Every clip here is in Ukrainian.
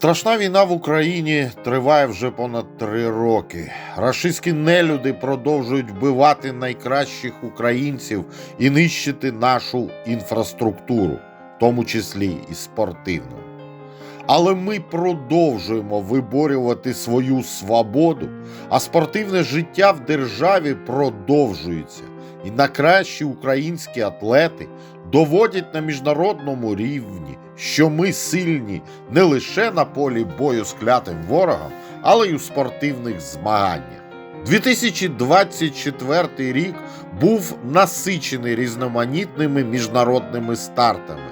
Страшна війна в Україні триває вже понад три роки. Рашистські нелюди продовжують вбивати найкращих українців і нищити нашу інфраструктуру, в тому числі і спортивну. Але ми продовжуємо виборювати свою свободу, а спортивне життя в державі продовжується. І найкращі українські атлети доводять на міжнародному рівні, що ми сильні не лише на полі бою з клятим ворогом, але й у спортивних змаганнях. 2024 рік був насичений різноманітними міжнародними стартами,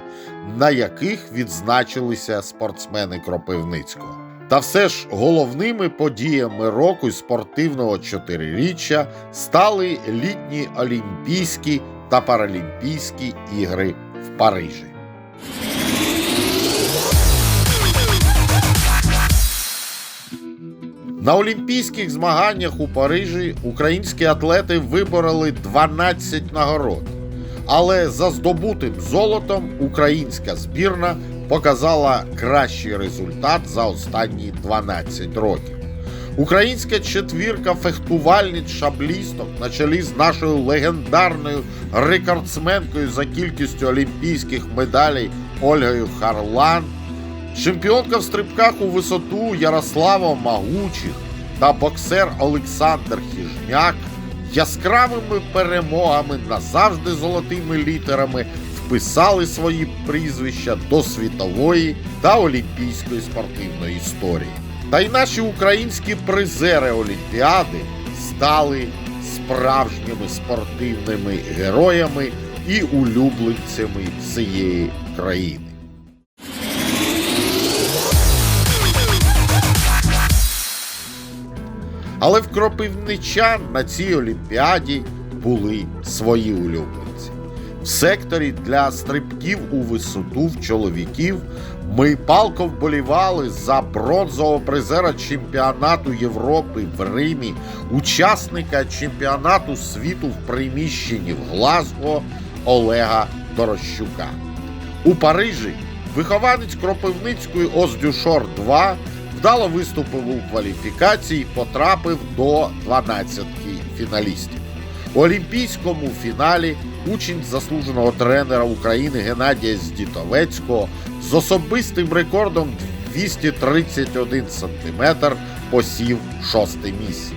на яких відзначилися спортсмени Кропивницького. Та все ж головними подіями року спортивного чотириріччя стали літні Олімпійські та Паралімпійські ігри в Парижі. На Олімпійських змаганнях у Парижі українські атлети вибороли 12 нагород. Але за здобутим золотом українська збірна показала кращий результат за останні 12 років. Українська четвірка фехтувальниць шаблісток на чолі з нашою легендарною рекордсменкою за кількістю олімпійських медалей Ольгою Харлан, чемпіонка в стрибках у висоту Ярослава Магучих та боксер Олександр Хіжняк яскравими перемогами назавжди золотими літерами вписали свої прізвища до світової та олімпійської спортивної історії. Та й наші українські призери Олімпіади стали справжніми спортивними героями і улюбленцями всієї країни. Але в кропивничан на цій олімпіаді були свої улюбленці. Секторі для стрибків у висоту в чоловіків ми палко вболівали за бронзового призера чемпіонату Європи в Римі, учасника чемпіонату світу в приміщенні в Глазго Олега Дорощука. У Парижі вихованець Кропивницької Оздюшор 2 вдало виступив у кваліфікації, потрапив до 12 фіналістів. У олімпійському фіналі учень заслуженого тренера України Геннадія Здітовецького з особистим рекордом 231 см посів шосте місце.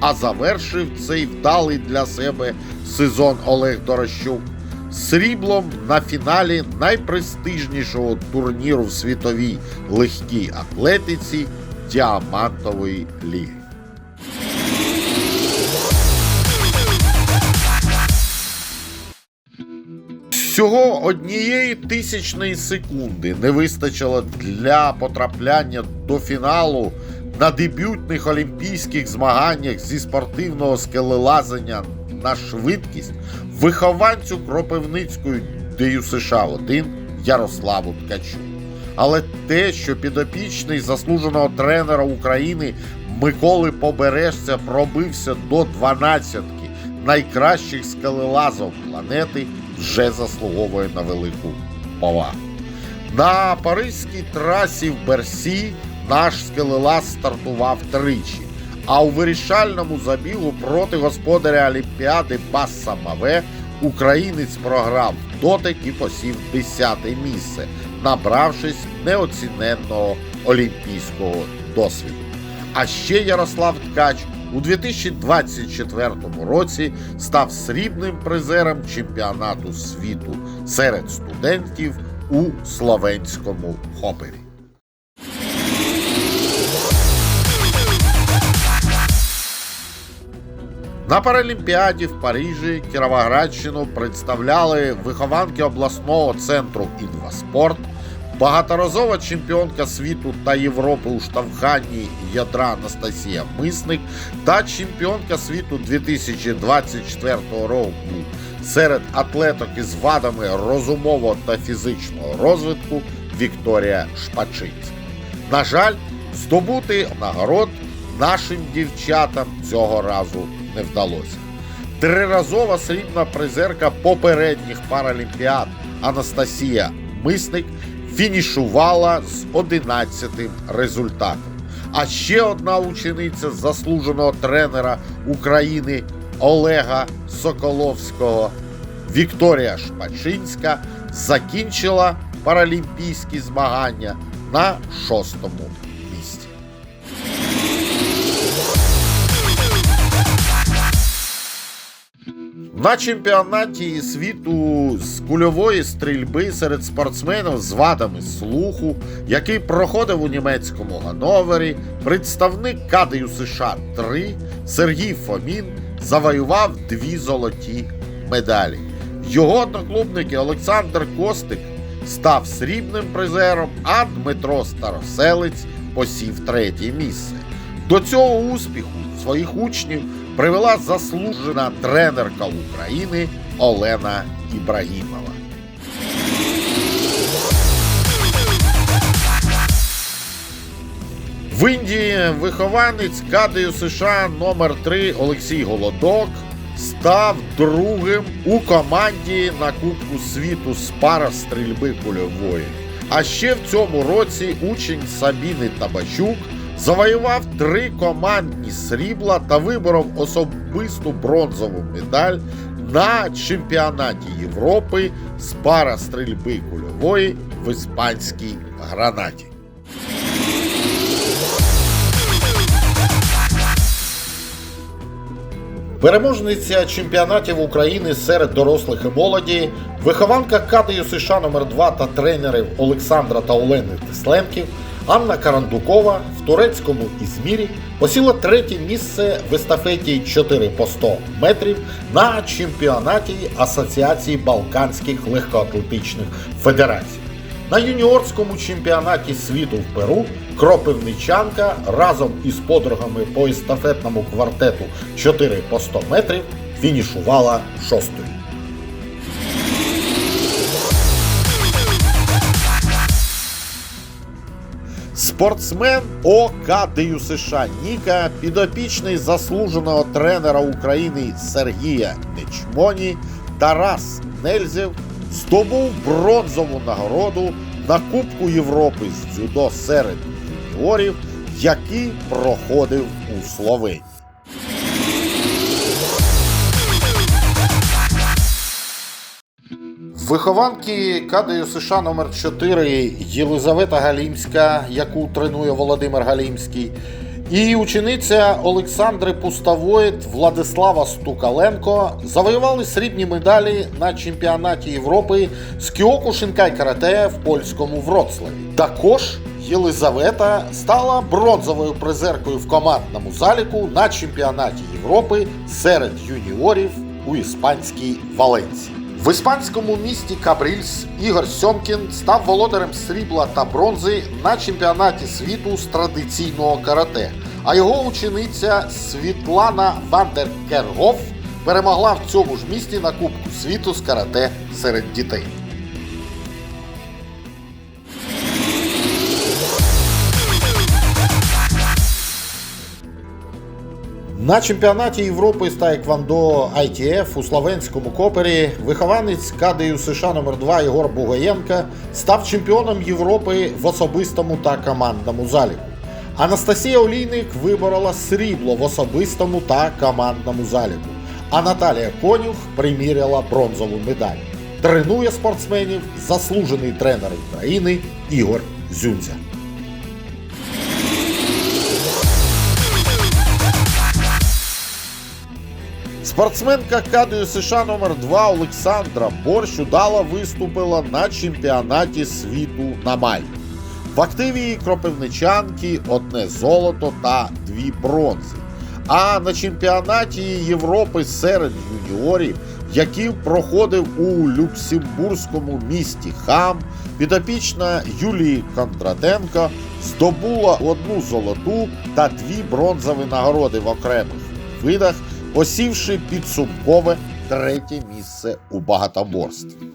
А завершив цей вдалий для себе сезон Олег Дорощук сріблом на фіналі найпрестижнішого турніру в світовій легкій атлетиці Діамантової ліги. Всього однієї тисячної секунди не вистачило для потрапляння до фіналу на дебютних олімпійських змаганнях зі спортивного скелелазання на швидкість вихованцю Кропивницької ДЮ США 1 Ярославу Ткачу. Але те, що підопічний заслуженого тренера України Миколи Побережця пробився до 12 найкращих скелелазов планети, вже заслуговує на велику повагу. На паризькій трасі в Берсі наш скелелаз стартував тричі. А у вирішальному забігу проти господаря Олімпіади Басса Маве українець програв дотик і посів 10-те місце, набравшись неоціненного олімпійського досвіду. А ще Ярослав Ткач у 2024 році став срібним призером чемпіонату світу серед студентів у словенському хопері. На Паралімпіаді в Парижі Кіровоградщину представляли вихованки обласного центру інваспорт, багаторазова чемпіонка світу та Європи у штовханні ядра Анастасія Мисник та чемпіонка світу 2024 року серед атлеток із вадами розумового та фізичного розвитку Вікторія Шпачинська. На жаль, здобути нагород нашим дівчатам цього разу не вдалося. Триразова срібна призерка попередніх паралімпіад Анастасія Мисник фінішувала з 11 результатом. А ще одна учениця заслуженого тренера України Олега Соколовського Вікторія Шпачинська закінчила паралімпійські змагання на шостому На чемпіонаті світу з кульової стрільби серед спортсменів з вадами слуху, який проходив у німецькому Гановері, представник кадею США 3 Сергій Фомін завоював дві золоті медалі. Його одноклубники Олександр Костик став срібним призером, а Дмитро Староселець посів третє місце. До цього успіху своїх учнів привела заслужена тренерка України Олена Ібрагімова. В Індії вихованець кадею США номер 3 Олексій Голодок став другим у команді на Кубку світу з парастрільби кульової. А ще в цьому році учень Сабіни Табачук завоював три командні срібла та виборов особисту бронзову медаль на чемпіонаті Європи з парастрільби кульової в іспанській гранаті. Переможниця чемпіонатів України серед дорослих і молоді, вихованка кадею США номер 2 та тренерів Олександра та Олени Тисленків, Анна Карандукова в турецькому Ізмірі посіла третє місце в естафеті 4 по 100 метрів на чемпіонаті Асоціації Балканських легкоатлетичних федерацій. На юніорському чемпіонаті світу в Перу кропивничанка разом із подругами по естафетному квартету 4 по 100 метрів фінішувала шостою. Спортсмен ОКДЮ США Ніка, підопічний заслуженого тренера України Сергія Нечмоні Тарас Нельзів здобув бронзову нагороду на Кубку Європи з дзюдо серед юніорів, який проходив у Словенії. Вихованки кадею США номер 4 Єлизавета Галімська, яку тренує Володимир Галімський, і учениця Олександри Пустовоїд Владислава Стукаленко завоювали срібні медалі на чемпіонаті Європи з Кіоку Шинкай Карате в польському Вроцлаві. Також Єлизавета стала бронзовою призеркою в командному заліку на чемпіонаті Європи серед юніорів у іспанській Валенції. В іспанському місті Кабрільс Ігор Сьомкін став володарем срібла та бронзи на чемпіонаті світу з традиційного карате. А його учениця Світлана Вандеркергоф перемогла в цьому ж місті на Кубку світу з карате серед дітей. На чемпіонаті Європи з Таеквондо ITF у Словенському Копері вихованець кадею США номер 2 Єгор Бугаєнка став чемпіоном Європи в особистому та командному заліку. Анастасія Олійник виборола срібло в особистому та командному заліку. А Наталія Конюх приміряла бронзову медаль. Тренує спортсменів заслужений тренер України Ігор Зюнця. Спортсменка кадею США номер 2 Олександра Борщ удало виступила на чемпіонаті світу на Мальті. В активі кропивничанки одне золото та дві бронзи. А на чемпіонаті Європи серед юніорів, який проходив у Люксембурзькому місті Хам, підопічна Юлії Кондратенко здобула одну золоту та дві бронзові нагороди в окремих видах посівши підсумкове третє місце у багатоборстві.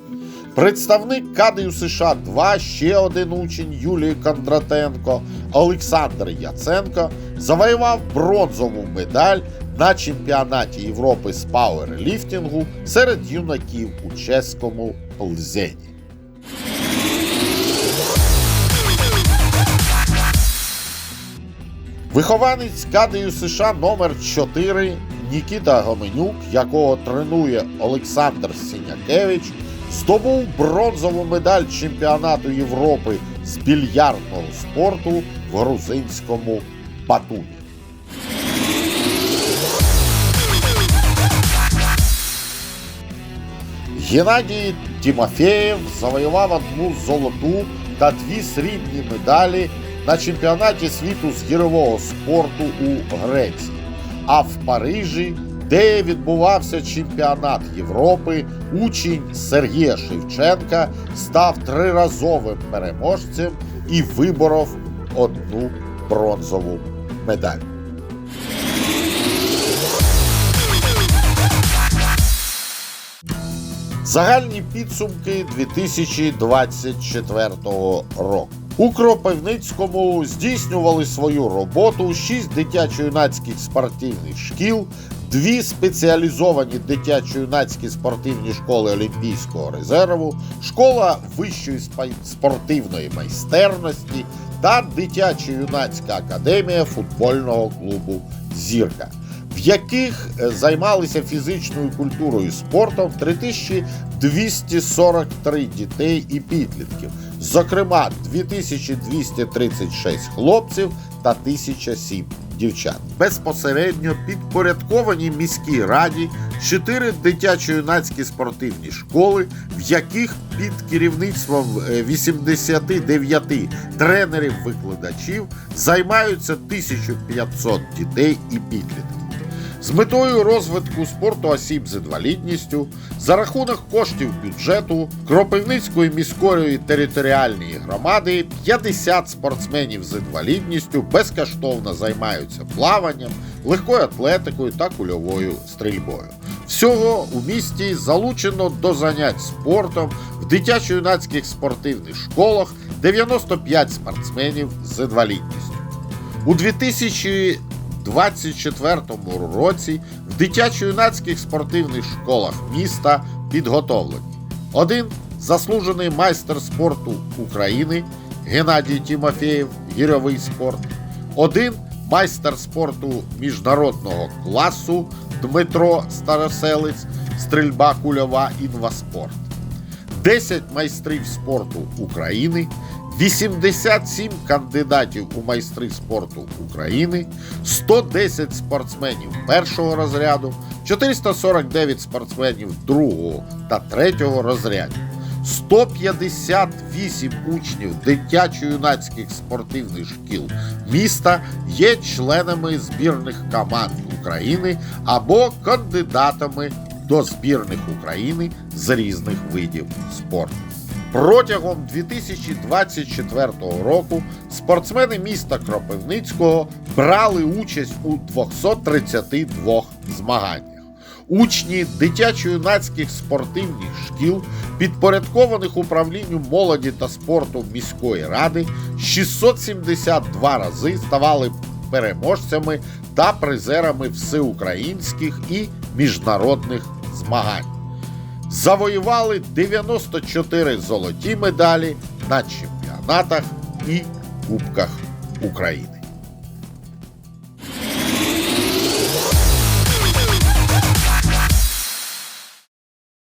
Представник Кадею США 2 ще один учень Юлії Кондратенко Олександр Яценко завоював бронзову медаль на чемпіонаті Європи з пауерліфтингу серед юнаків у чеському Лзені. Вихованець Кадею США номер 4 Нікіта Гоменюк, якого тренує Олександр Сінякевич, здобув бронзову медаль чемпіонату Європи з більярдного спорту в грузинському Батумі. Геннадій Тімофєєв завоював одну золоту та дві срібні медалі на чемпіонаті світу з гірового спорту у Греції. А в Парижі, де відбувався чемпіонат Європи, учень Сергія Шевченка став триразовим переможцем і виборов одну бронзову медаль. Загальні підсумки 2024 року. У Кропивницькому здійснювали свою роботу 6 дитячо-юнацьких спортивних шкіл, дві спеціалізовані дитячо-юнацькі спортивні школи Олімпійського резерву, школа вищої спортивної майстерності та дитячо-юнацька академія футбольного клубу Зірка в яких е, займалися фізичною культурою і спортом 3243 дітей і підлітків, зокрема 2236 хлопців та 1007 дівчат. Безпосередньо підпорядковані міській раді чотири дитячо-юнацькі спортивні школи, в яких під керівництвом е, 89 тренерів-викладачів займаються 1500 дітей і підлітків. З метою розвитку спорту осіб з інвалідністю за рахунок коштів бюджету Кропивницької міської територіальної громади 50 спортсменів з інвалідністю безкоштовно займаються плаванням, легкою атлетикою та кульовою стрільбою. Всього у місті залучено до занять спортом в дитячо-юнацьких спортивних школах 95 спортсменів з інвалідністю. У 2000 2024 році в дитячо-юнацьких спортивних школах міста підготовлені. Один заслужений майстер спорту України Геннадій Тімофєєв, гірьовий спорт, один майстер спорту міжнародного класу Дмитро Староселець, стрільба кульова інваспорт, 10 майстрів спорту України, 87 кандидатів у майстри спорту України, 110 спортсменів першого розряду, 449 спортсменів другого та третього розрядів, 158 учнів дитячо-юнацьких спортивних шкіл міста є членами збірних команд України або кандидатами до збірних України з різних видів спорту. Протягом 2024 року спортсмени міста Кропивницького брали участь у 232 змаганнях. Учні дитячо-юнацьких спортивних шкіл, підпорядкованих управлінню молоді та спорту міської ради, 672 рази ставали переможцями та призерами всеукраїнських і міжнародних змагань завоювали 94 золоті медалі на чемпіонатах і Кубках України.